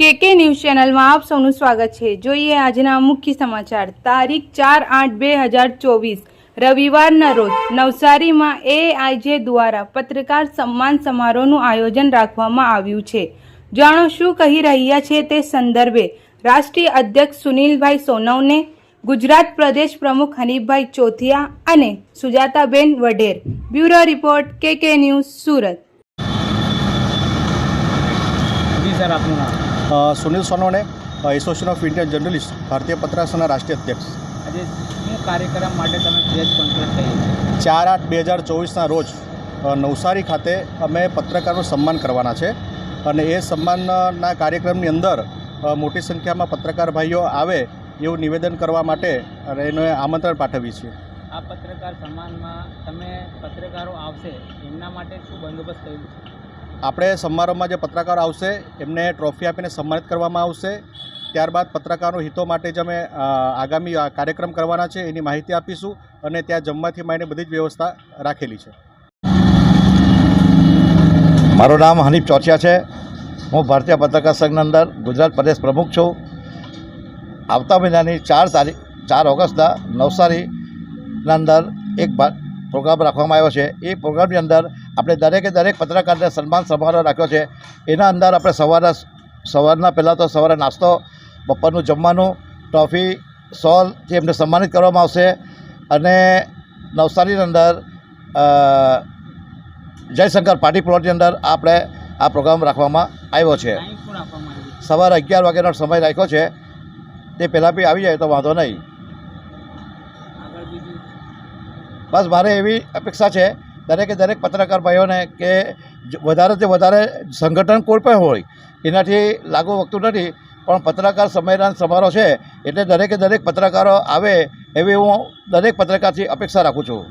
કે કે ન્યૂઝ ચેનલમાં આપ સૌનું સ્વાગત છે. જોઈએ આજના મુખ્ય સમાચાર. તારીખ ચાર આઠ બે હજાર ચોવીસ, રવિવારના રોજ નવસારીમાં એઆઈજે દ્વારા પત્રકાર સન્માન સમારોહનું આયોજન રાખવામાં આવ્યું છે. જાણો શું કહી રહ્યા છે તે સંદર્ભે રાષ્ટ્રીય અધ્યક્ષ સુનિલભાઈ સોનવને ગુજરાત પ્રદેશ પ્રમુખ હનીફભાઈ ચોથિયા અને સુજાતાબેન વઢેર. બ્યુરો રિપોર્ટ કે કે ન્યૂઝ સુરત. સર, આપનું નામ? Sunil Sonone association of Indian journalist ભારતીય પત્રાસના રાષ્ટ્રીય અધ્યક્ષ. આજે શું કાર્યક્રમ માટે તમે પ્રેસ કોન્ફરન્સ કરી ચાર આઠ બે હજાર ચોવીસના રોજ નવસારી ખાતે અમે પત્રકારનું સન્માન કરવાના છે. અને એ સન્માનના કાર્યક્રમની અંદર મોટી સંખ્યામાં પત્રકાર ભાઈઓ આવે એવું નિવેદન કરવા માટે અને એને આમંત્રણ પાઠવીએ છીએ. આ પત્રકાર સન્માનમાં તમે પત્રકારો આવશે એમના માટે શું બંદોબસ્ત કર્યું છે? આપણે સમારોહમાં જે પત્રકારો આવશે, એમને ટ્રોફી આપીને સન્માનિત કરવામાં આવશે. ત્યારબાદ પત્રકારો હિતો માટે જ અમે આગામી કાર્યક્રમ કરવાના છે, એની માહિતી આપીશું અને ત્યાં જમવાથી માંડીને બધી જ વ્યવસ્થા રાખેલી છે. મારું નામ હનીફ ચોથિયા છે. હું ભારતીય પત્રકાર સંઘની અંદર ગુજરાત પ્રદેશ પ્રમુખ છું. આવતા મહિનાની ચાર તારીખ, ચાર ઓગસ્ટના નવસારીના અંદર એક પ્રોગ્રામ રાખવામાં આવ્યો છે. એ પ્રોગ્રામની અંદર આપણે દરેકે દરેક પત્રકારને સન્માન સમારોહ રાખ્યો છે. એના અંદર આપણે સવારના સવારના પહેલાં તો સવારે નાસ્તો બપોરનું જમવાનું ટ્રોફી સોલથી એમને સન્માનિત કરવામાં આવશે. અને નવસારીની અંદર જયશંકર પાર્ટી પ્લોટની અંદર આપણે આ પ્રોગ્રામ રાખવામાં આવ્યો છે. સવારે અગિયાર વાગ્યાનો સમય રાખ્યો છે. તે પહેલાં બી આવી જાય તો વાંધો નહીં. બસ મારે એવી અપેક્ષા છે દરેકે દરેક પત્રકાર ભાઈઓને કે વધારેથી વધારે સંગઠન કોઈ પણ હોય, એનાથી લાગુ વખતું નથી, પણ પત્રકાર સંમેલન સમારોહ છે, એટલે દરેકે દરેક પત્રકારો આવે એવી હું દરેક પત્રકારથી અપેક્ષા રાખું છું.